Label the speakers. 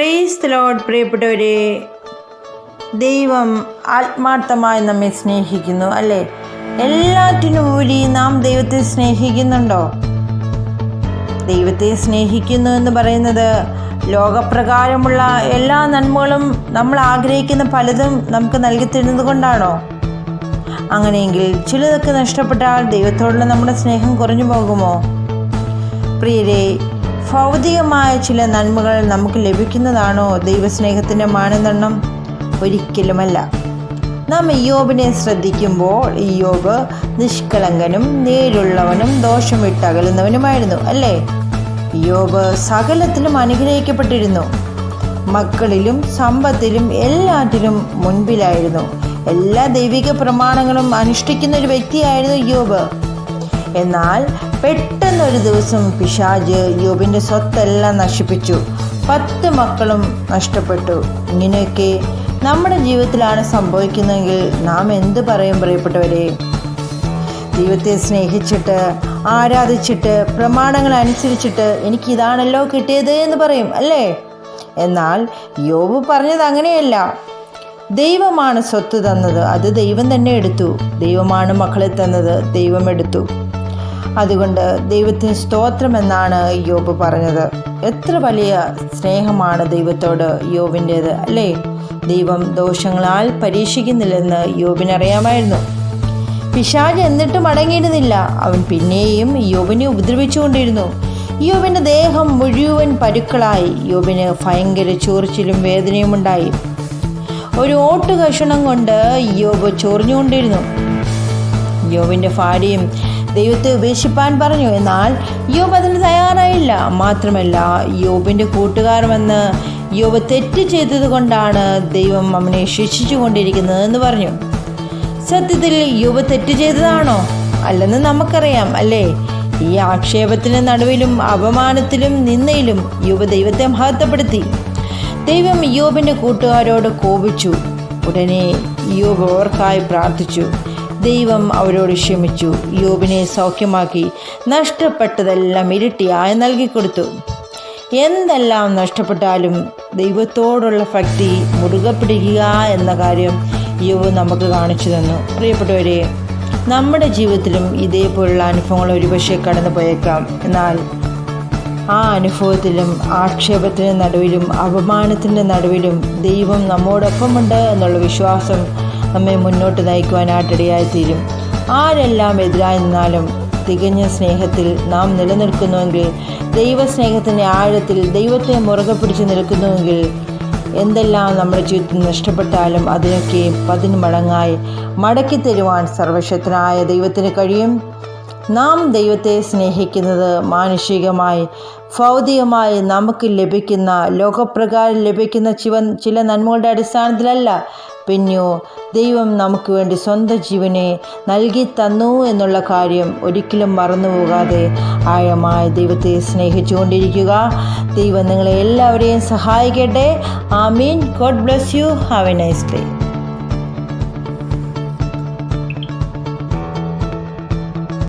Speaker 1: Praise load പ്രിയപ്പെട്ടവരെ. ദൈവം ആത്മാർത്ഥമായി നമ്മെ സ്നേഹിക്കുന്നു അല്ലേ? എല്ലാറ്റിനും ഉപരി നാം ദൈവത്തെ സ്നേഹിക്കുന്നുണ്ടോ? ദൈവത്തെ സ്നേഹിക്കുന്നു എന്ന് പറയുന്നത് ലോകപ്രകാരമുള്ള എല്ലാ നന്മകളും നമ്മൾ ആഗ്രഹിക്കുന്ന പലതും നമുക്ക് നൽകി തരുന്നത് കൊണ്ടാണോ? അങ്ങനെയെങ്കിൽ ചിലതൊക്കെ നഷ്ടപ്പെട്ടാൽ ദൈവത്തോടുള്ള നമ്മുടെ സ്നേഹം കുറഞ്ഞു പോകുമോ? പ്രിയരെ ഭൗതികമായ ചില നന്മകൾ നമുക്ക് ലഭിക്കുന്നതാണോ ദൈവസ്നേഹത്തിന്റെ മാനദണ്ഡം? ഒരിക്കലുമല്ല. നാം ഇയോബിനെ ശ്രദ്ധിക്കുമ്പോൾ യോബ് നിഷ്കളങ്കനും നേരുള്ളവനും ദോഷം വിട്ടകലുന്നവനുമായിരുന്നു അല്ലേ? യോബ് സകലത്തിലും അനുഗ്രഹിക്കപ്പെട്ടിരുന്നു. മക്കളിലും സമ്പത്തിലും എല്ലാറ്റിലും മുൻപിലായിരുന്നു. എല്ലാ ദൈവിക പ്രമാണങ്ങളും അനുഷ്ഠിക്കുന്ന ഒരു വ്യക്തിയായിരുന്നു യോബ് എന്നാൽ പെട്ടെന്നൊരു ദിവസം പിശാജ് യോബിന്റെ സ്വത്തെല്ലാം നശിപ്പിച്ചു. പത്ത് മക്കളും നഷ്ടപ്പെട്ടു. ഇങ്ങനെയൊക്കെ നമ്മുടെ ജീവിതത്തിലാണ് സംഭവിക്കുന്നതെങ്കിൽ നാം എന്ത് പറയും പ്രിയപ്പെട്ടവരെ? ദൈവത്തെ സ്നേഹിച്ചിട്ട് ആരാധിച്ചിട്ട് പ്രമാണങ്ങൾ അനുസരിച്ചിട്ട് എനിക്ക് ഇതാണല്ലോ കിട്ടിയത് എന്ന് പറയും അല്ലേ? എന്നാൽ യോബ് പറഞ്ഞത് അങ്ങനെയല്ല. ദൈവമാണ് സ്വത്ത് തന്നത്. അത് ദൈവം തന്നെ എടുത്തു. ദൈവമാണ് മക്കളെ തന്നത്. ദൈവം എടുത്തു. അതുകൊണ്ട് ദൈവത്തിന് സ്തോത്രം എന്നാണ് യോബ് പറഞ്ഞത്. എത്ര വലിയ സ്നേഹമാണ് ദൈവത്തോട് യോബിന്റേത് അല്ലേ? ദൈവം ദോഷങ്ങളാൽ പരീക്ഷിക്കുന്നില്ലെന്ന് യോബിനറിയാമായിരുന്നു. പിശാജ് എന്നിട്ടും അടങ്ങിയിരുന്നില്ല. അവൻ പിന്നെയും യോബിനെ ഉപദ്രവിച്ചുകൊണ്ടിരുന്നു. യോബിന്റെ ദേഹം മുഴുവൻ പരുക്കളായി. യോബിന് ഭയങ്കര ചോർച്ചിലും വേദനയും ഉണ്ടായി. ഒരു ഓട്ട് കഷണം കൊണ്ട് യോബ് ചൊറിഞ്ഞുകൊണ്ടിരുന്നു. യോബിന്റെ ഭാര്യയും ദൈവത്തെ ഉപേക്ഷിപ്പാൻ പറഞ്ഞു. എന്നാൽ യോബ് അതിന് തയ്യാറായില്ല. മാത്രമല്ല യോബിന്റെ കൂട്ടുകാർ വന്ന് യോബ് തെറ്റ് ചെയ്തത് കൊണ്ടാണ് ദൈവം അവനെ ശിക്ഷിച്ചു കൊണ്ടിരിക്കുന്നത് എന്ന് പറഞ്ഞു. സത്യത്തിൽ യോബ് തെറ്റ് ചെയ്തതാണോ? അല്ലെന്ന് നമുക്കറിയാം അല്ലേ? ഈ ആക്ഷേപത്തിന് നടുവിലും അപമാനത്തിലും നിന്നയിലും യോബ് ദൈവത്തെ മഹത്വപ്പെടുത്തി. ദൈവം യോബിന്റെ കൂട്ടുകാരോട് കോപിച്ചു. ഉടനെ യോബ് ഓർക്കായി പ്രാർത്ഥിച്ചു. ദൈവം അവരോട് ക്ഷമിച്ചു. യോബിനെ സൗഖ്യമാക്കി നഷ്ടപ്പെട്ടതെല്ലാം ഇരട്ടിയായി നൽകിക്കൊടുത്തു. എന്തെല്ലാം നഷ്ടപ്പെട്ടാലും ദൈവത്തോടുള്ള ഭക്തി മുറുകെ പിടിക്കുക എന്ന കാര്യം യോബ് നമുക്ക് കാണിച്ചു തന്നു. പ്രിയപ്പെട്ടവരെ നമ്മുടെ ജീവിതത്തിലും ഇതേപോലുള്ള അനുഭവങ്ങൾ ഒരുപക്ഷെ കടന്നു പോയേക്കാം എന്നാൽ ആ അനുഭവത്തിലും ആക്ഷേപത്തിന്റെ നടുവിലും അപമാനത്തിന്റെ നടുവിലും ദൈവം നമ്മോടൊപ്പമുണ്ട് എന്നുള്ള വിശ്വാസം നമ്മെ മുന്നോട്ട് നയിക്കുവാനായിട്ടിടയായിത്തീരും ആരെല്ലാം എതിരായി നിന്നാലും തികഞ്ഞ സ്നേഹത്തിൽ നാം നിലനിൽക്കുന്നുവെങ്കിൽ ദൈവസ്നേഹത്തിന്റെ ആഴത്തിൽ ദൈവത്തെ മുറുകെ പിടിച്ച് നിൽക്കുന്നുവെങ്കിൽ എന്തെല്ലാം നമ്മുടെ ജീവിതത്തിൽ നഷ്ടപ്പെട്ടാലും അതിനൊക്കെ പതിന് മടങ്ങായി മടക്കി തരുവാൻ സർവശക്തനായ ദൈവത്തിന് കഴിയും. നാം ദൈവത്തെ സ്നേഹിക്കുന്നത് മാനുഷികമായി ഭൗതികമായി നമുക്ക് ലഭിക്കുന്ന ലോകപ്രകാരം ലഭിക്കുന്ന ചിവ ചില നന്മകളുടെ അടിസ്ഥാനത്തിലല്ല. പിന്നെയോ ദൈവം നമുക്ക് വേണ്ടി സ്വന്തം ജീവനെ നൽകി തന്നു എന്നുള്ള കാര്യം ഒരിക്കലും മറന്നുപോകാതെ ആഴമായ ദൈവത്തെ സ്നേഹിച്ചുകൊണ്ടിരിക്കുക. ദൈവം നിങ്ങളെ എല്ലാവരെയും സഹായിക്കട്ടെ. ആമീൻ. God bless you. Have a nice day.